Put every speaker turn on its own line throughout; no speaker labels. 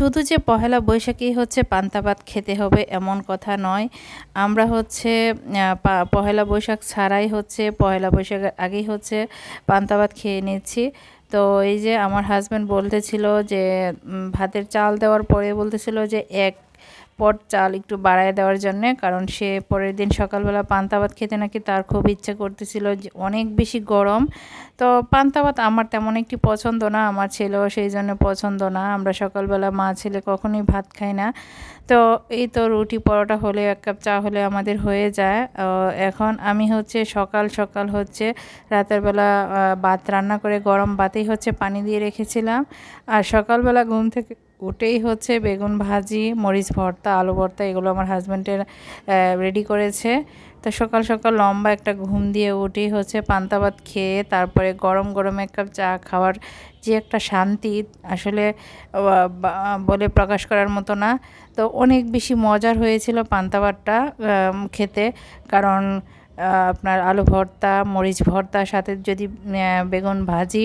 শুধু যে পহেলা বৈশাখেই হচ্ছে পান্তা ভাত খেতে হবে এমন কথা নয়। আমরা হচ্ছে পহেলা বৈশাখ ছাড়াই হচ্ছে, পহেলা বৈশাখের আগেই হচ্ছে পান্তা ভাত খেয়ে নিচ্ছি। তো এই যে আমার হাজব্যান্ড বলতেছিল যে ভাতের চাল দেওয়ার পরে বলতেছিল যে, এক পট চাল একটু বাড়ায় দেওয়ার জন্যে, কারণ সে পরের দিন সকালবেলা পান্তা ভাত খেতে নাকি তার খুব ইচ্ছে করতেছিল অনেক বেশি গরম। তো পান্তা ভাত আমার তেমন একটি পছন্দ না, আমার ছেলেও সেই জন্য পছন্দ না। আমরা সকালবেলা মা ছেলে কখনোই ভাত খাই না। তো এই তো রুটি পরোটা হলে এক কাপ চা হলে আমাদের হয়ে যায়। এখন আমি হচ্ছে সকাল সকাল হচ্ছে রাতের বেলা ভাত রান্না করে গরম ভাতেই হচ্ছে পানি দিয়ে রেখেছিলাম। আর সকালবেলা ঘুম থেকে উঠেই হচ্ছে বেগুন ভাজি, মরিচ ভর্তা, আলু ভর্তা, এগুলো আমার হাজব্যান্ডের রেডি করেছে। তো সকাল সকাল লম্বা একটা ঘুম দিয়ে উঠেই হচ্ছে পান্তা ভাত খেয়ে তারপরে গরম গরম এক কাপ চা খাওয়ার যে একটা শান্তি আসলে বলে প্রকাশ করার মতো না। তো অনেক বেশি মজার হয়েছিল পান্তা ভাতটা খেতে। কারণ আপনার আলু ভর্তা, মরিচ ভর্তার সাথে যদি বেগুন ভাজি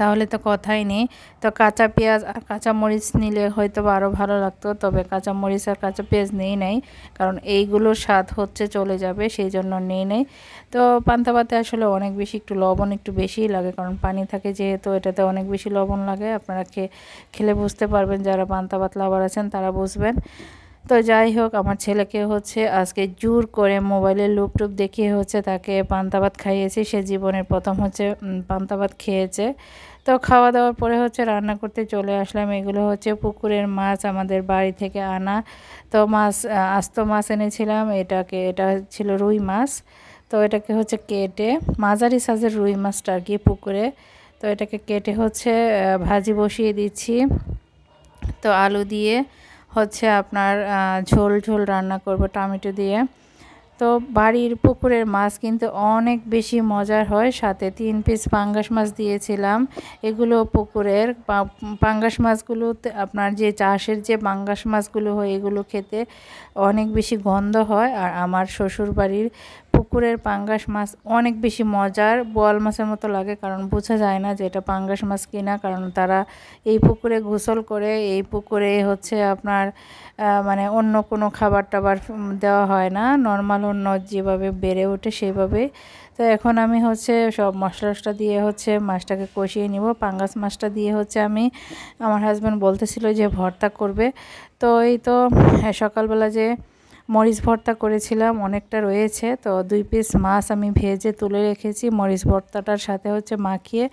তাহলে তো কথাই নেই। তো কাঁচা পেঁয়াজ আর কাঁচা মরিচ নিলে হয়তো আরও ভালো লাগতো, তবে কাঁচা মরিচ আর কাঁচা পেঁয়াজ নেই নাই, কারণ এইগুলোর স্বাদ হচ্ছে চলে যাবে সেই জন্য নেই নেই। তো পান্তা ভাতে আসলে অনেক বেশি একটু লবণ একটু বেশিই লাগে, কারণ পানি থাকে যেহেতু এটাতে অনেক বেশি লবণ লাগে। আপনারা খেয়ে খেলে বুঝতে পারবেন যারা পান্তা ভাত লাভার আছেন তারা বুঝবেন। তো যাই হোক আমার ছেলেকে হচ্ছে আজকে জোর করে মোবাইলে লুপটুপ দেখিয়ে হচ্ছে তাকে পান্তা ভাত খাইয়েছি। সে জীবনের প্রথম হচ্ছে উম, পান্তা ভাত খেয়েছে। তো খাওয়া দাওয়ার পরে হচ্ছে রান্না করতে চলে আসলাম। এগুলো হচ্ছে পুকুরের মাছ আমাদের বাড়ি থেকে আনা। তো মাছ আস্ত মাছ এনেছিলাম। এটাকে এটা ছিল রুই মাছ। তো এটাকে হচ্ছে কেটে মাঝারি সাইজের রুই মাছটা আর কি পুকুরে। তো এটাকে কেটে হচ্ছে ভাজি বসিয়ে দিচ্ছি। তো আলু দিয়ে হচ্ছে আপনার ঝোল ঝোল রান্না করব টমেটো দিয়ে। তো বাড়ির পুকুরের মাছ কিন্তু অনেক বেশি মজার হয়। সাথে তিন পিস পাঙ্গাস মাছ দিয়েছিলাম। এগুলো পুকুরের পাঙ্গাস মাছগুলোতে আপনার যে চাষের যে পাঙ্গাস মাছগুলো হয়, এগুলো খেতে অনেক বেশি গন্ধ হয়। আর আমার শ্বশুর বাড়ির পুকুরের পাঙ্গাস মাছ অনেক বেশি মজার, বোয়াল মাছের মতো লাগে কারণ বোঝা যায় না যে এটা পাঙ্গাস মাছ কিনা, কারণ তারা এই পুকুরে গোসল করে, এই পুকুরে হচ্ছে আপনার মানে অন্য কোনো খাবার টাবার দেওয়া হয় না। নর্মাল অন্য যেভাবে বেড়ে ওঠে সেভাবে। তো এখন আমি হচ্ছে সব মশলা দিয়ে হচ্ছে মাছটাকে কষিয়ে নিব। পাঙ্গাস মাছটা দিয়ে হচ্ছে আমি, আমার হাজব্যান্ড বলতেছিল যে ভর্তা করবে। তো এই তো সকালবেলা যে মরিচ ভর্তা করেছিলাম, অনেকটা রয়েছে। তো দুই পিস মাছ আমি ভেজে তুলে রেখেছি। মরিচ ভর্তাটার সাথে হচ্ছে মাখিয়ে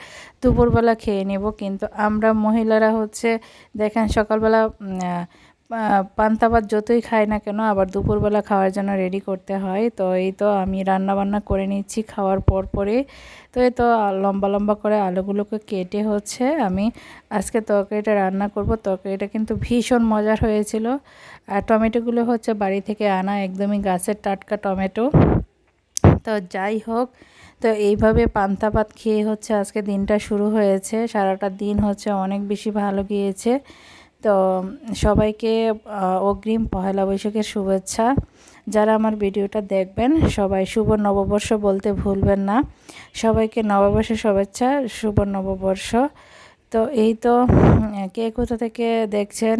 দুপুরবেলা খেয়ে নেব। কিন্তু আমরা মহিলারা হচ্ছে, দেখেন সকালবেলা পান্তা ভাত যতই খাই না কেন, আবার দুপুরবেলা খাওয়ার জন্য রেডি করতে হয়। তো এই তো আমি রান্না বান্না করে নিচ্ছি খাওয়ার পর পরে। তো এই তো লম্বা লম্বা করে আলুগুলোকে কেটে হচ্ছে আমি। আজকে তরকারিটা রান্না করব। তরকারিটা কিন্তু ভীষণ মজার হয়েছিল। আর টমেটোগুলো হচ্ছে বাড়ি থেকে আনা একদমই গাছের টাটকা টমেটো। তো যাই হোক, তো এইভাবে পান্তা ভাত খেয়ে হচ্ছে আজকে দিনটা শুরু হয়েছে। সারাটা দিন হচ্ছে অনেক বেশি ভালো গিয়েছে। তো সবাইকে অগ্রিম পহেলা বৈশাখের শুভেচ্ছা। যারা আমার ভিডিওটা দেখবেন, সবাই শুভ নববর্ষ বলতে ভুলবেন না। সবাইকে নববর্ষের শুভেচ্ছা, শুভ নববর্ষ। তো এই তো, কে কোথা থেকে দেখছেন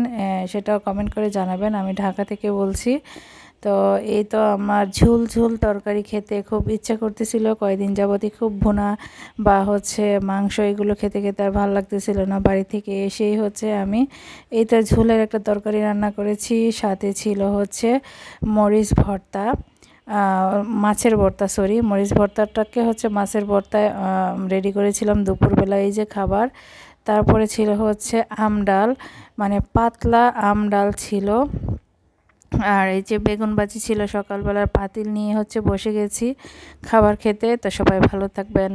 সেটাও কমেন্ট করে জানাবেন, আমি ঢাকা থেকে বলছি। তো এই তো আমার ঝুল ঝুল তরকারি খেতে খুব ইচ্ছা করতেছিল, কয়দিন যাবতই খুব ভুনা বা হচ্ছে মাংস এগুলো খেতে খেতে আর ভালো লাগতেছিল না। বাড়ি থেকে এসেই হচ্ছে আমি এই তো ঝুলের একটা তরকারি রান্না করেছি, সাথে ছিল হচ্ছে মরিচ ভর্তা মাছের ভর্তা সরি মরিচ ভর্তাটাকে হচ্ছে মাছের ভর্তায় রেডি করেছিলাম দুপুরবেলা এই যে খাবার। তারপরে ছিল হচ্ছে আম ডাল মানে পাতলা আম ডাল ছিল। আর এই যে বেগুন বাজি ছিল সকালবেলার পাতিল নিয়ে হচ্ছে বসে গেছি খাবার খেতে, তো সবাই ভালো থাকবেন।